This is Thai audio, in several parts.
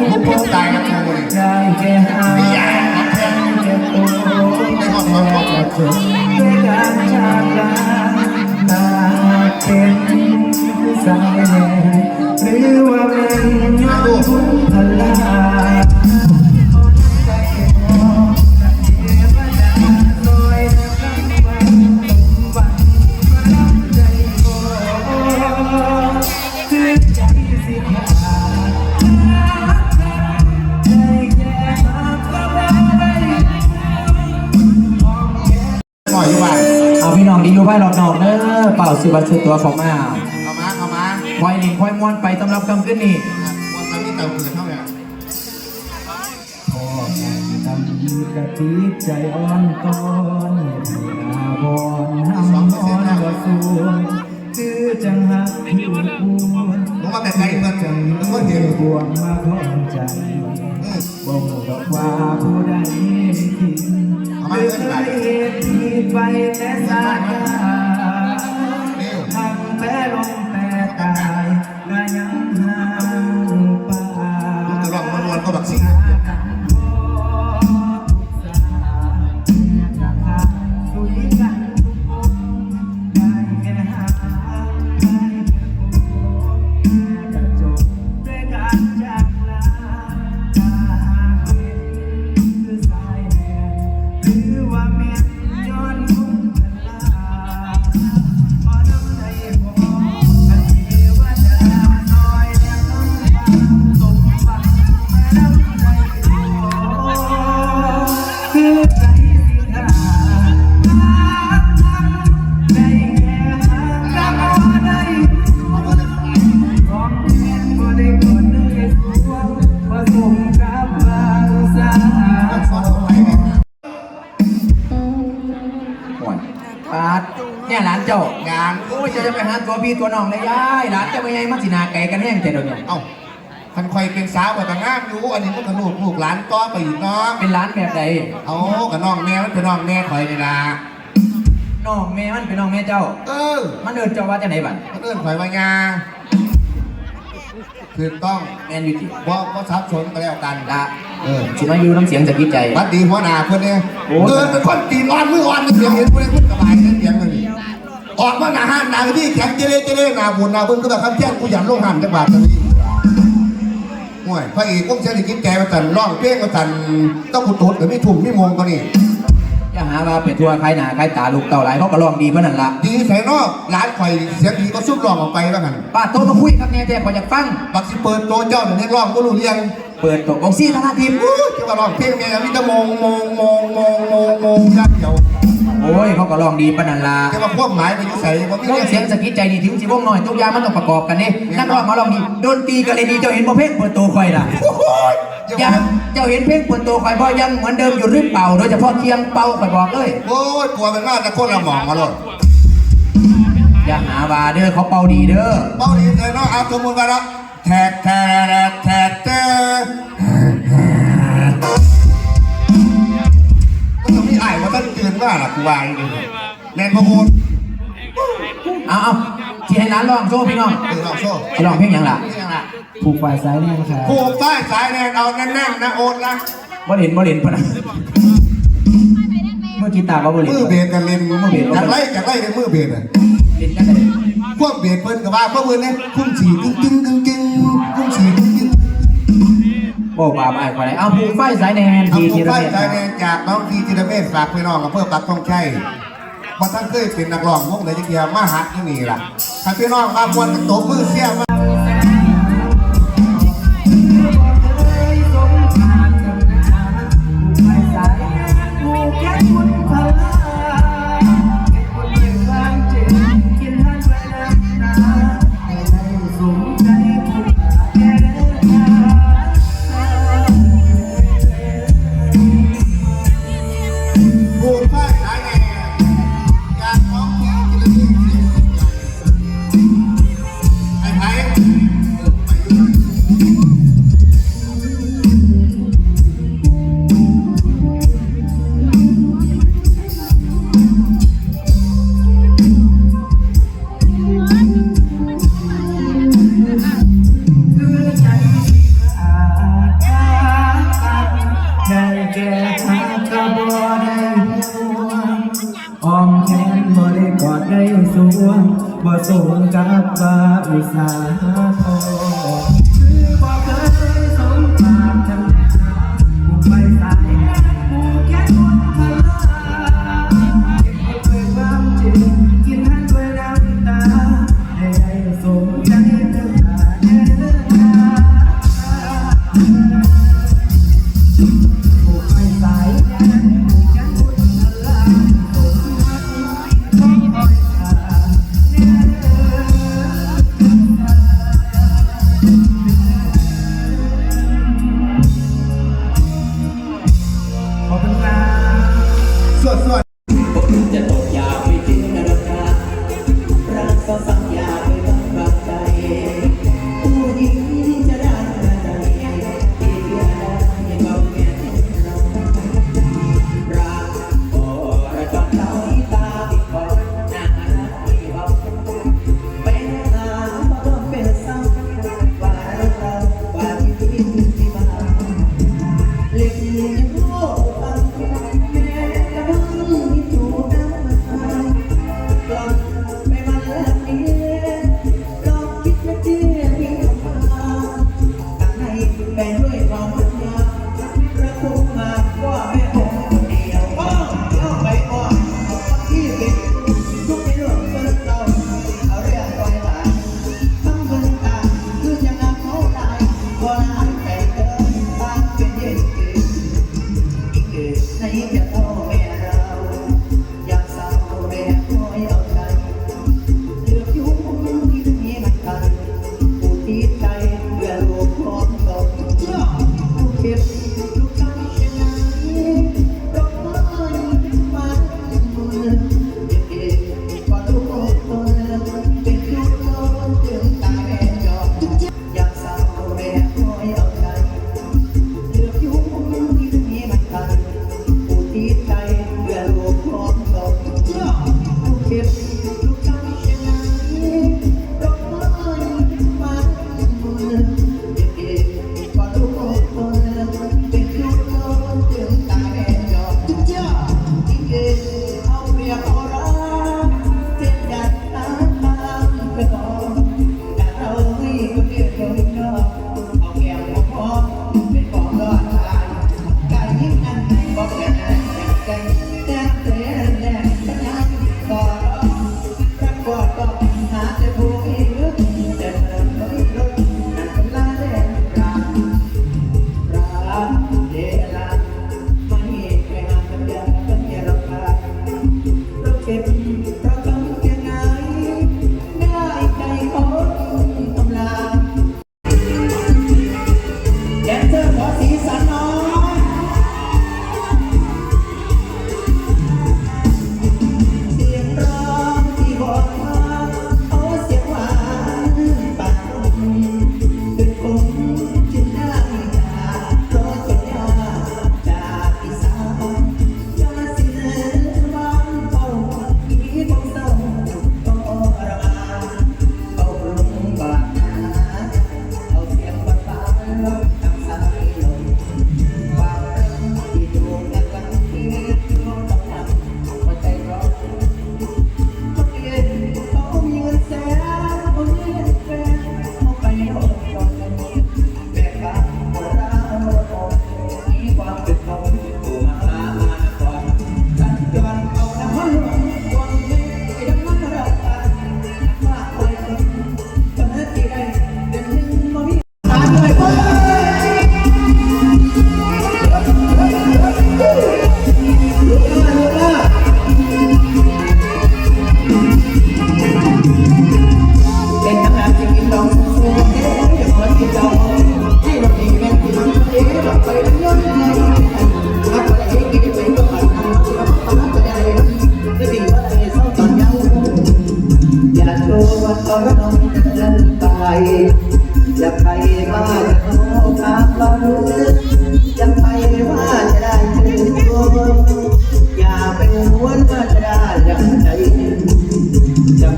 ผมเข้าใจนะครูเไม่อยากมาแทนไม่ต้องมาบอกเราเถะหรือว่าเป็นพลัง หน่อยดีกว่าเอาพี่น้องดีอยู่ไว้หลอกนอกเด้อเป่าสิบันสุดตัวของมาเข้ามาเข้ามาควายหลิงควายม้วนไปตำรับคำขึ้นนี่วันตอนนี้เติมเกิดเท่าไหร่พ่อแม่ทำกะทิใจอ่อนก้อนให้อาบอนห้ามอ่อนว่าสูงคือจังหักผิวปูนผมว่าแต่ไกลเพื่อนจังทุกคก็นเห็เดีนยวบวงมาของใจ ไปแต่สายตาทำแพ้ลงแต่ตายก็ยังห่างป่าจะลองมานวลก็แบบสิสุยกันทุกคนได้แค่หาได้แค่พบแค่จะจบด้วยการจากลาตาเป็นคือสายแดนหรือว่าเมี ตัวพี่ตัวน้องได้ย้ายหลานเจะไม่ไงมาสินาไก่กันแห้งแต่เดี๋ยวนี้เอ้าคันคอยเป็นสาวกับต่างงามอยู่อันนี้มันก็ลูกลูกหลานก็ไปอีกเนาะเป็นร้านแบบใดเอากับน้องแม่มันเป็นน้องแม่คอยนี่ละน้องแม่มันเป็นน้องแม่เจ้า เออ มันเดินเจ้าว่าจะไหนบัดมันเอื้อนคอยว่ายาคือต้องแมนอยูติบ่บ่ทับสนก็แล้วกันละเออสิมาอยู่น้ำเสียงจากกิจใจวัดดีหัวหน้าเพื่อนเนี่ยโอ้เดินเป็นคนตีนอ่อนมืออ่อนเสียงเห็นเพื่อนเพื่อนสบายเสียงเลย ออกมาหน้าห้านหน้าที่แข็งเจเรเจเรหน้าบุญหน้าเบิ้งก็แบบคำแจ้งกูหยันลงหันจังหวัดตะนี้ห่วยพระเอกก้มเสียงกินแกมาสั่นร้องเพลงมาสั่นต้องกุตุดหรือไม่ทุ่มไม่มงก็นี่อย่าหาว่าไปทัวร์ใครหนาใครตาลูกเต่าหลายเขาก็ลองดีเพื่อนนั่นละดีใส่นอกร้านไฟเสียงดีก็ซุบร้องออกไปแล้วกันป้าโตมาคุยครับแน่แต่พออยากฟังบักสิเปิดโตเจ้าเนี่ยร้องก็รู้เรียงเปิดตัวองซี่ธนาทิพย์อู้จะมาร้องเพลงเนี่ยมีแต่มงมงมงมงมงมงยักเดียวโอ้ยเขาก็ลองดีปานนันละจะมาควบหมายไปยุ่ใส่ว่ามีน้องเนี่ยเสียงสกิจใจนี่ถึงสิวงหน่อยทุกอย่างมันต้องประกอบกันเนี่ยนักร้องมาลองดีดนตรีก็เลยดีเจ้าเห็นบ่เพลงเปิดตัวคอยล่ะโอ้ยจะยังมาเจ้าเห็นเพลงเปิดตัวคอยบ่ยังเหมือนเดิมอยู่หรือเปล่าโดยเฉพาะเคียงเป่าคอยบอกเลยโอ้ยกลัวเป็นว่าจะโคนละหมองมาเลยอย่าหาว่าเด้อเขาเป่าดีเด้อ เป้าดีเลยเนาะเอาสมมติว่าเนาะแทดแทดแทดแทดมัน ต้องมีไอ้มาตั้งเตือนว่าล่ะกูวางดิแมนพะโคนเอาเอาที่ให้ร้านร้องโชว์พี่น้องเออลองโซ่ให้ร้องเพลงหยังล่ะนี่ยังล่ะผูกฝ่ายซ้ายแน่ครับผูกป้ายสายแนนเอาแน่นๆนะโอนนะบ่เห็นบ่เห็นปะนะเมื่อกีตาร์บ่บ่เห็นมือเบสกันเล่นมือเบสจากไล่จากไล่เป็นมือเบสอะพวกเบสเพิ่นกับว่าพวกเพิ่นเนี่ยคุ้มสีกึ่งกึ่งกึ่งกิ้ง บ่บาปอ้ายคนไหนเอาผูกฝ่ายซ้ายแน่เอาทีผูทีกละป้ายเม็ดสายแนนจากน้องทีจิรเมธฝากพี่น้องกับเพื่อปักต้องใช้พอท่านเคยเป็นนักร้องวงไหนจะเกียร์มาหักที่นี่ล่ะถ้าพี่น้องมามวนกันตบมือเสียมา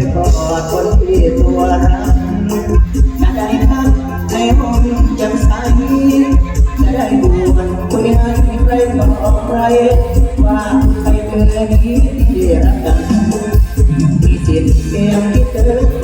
ไปกอดคนที่ตัวรักจะได้ทักในห้องจำใสจะได้บุญคุยให้ใครบอกใครว่าใครเจอนี้ที่รักกันมีสิทธิ์เพียงคิดถึง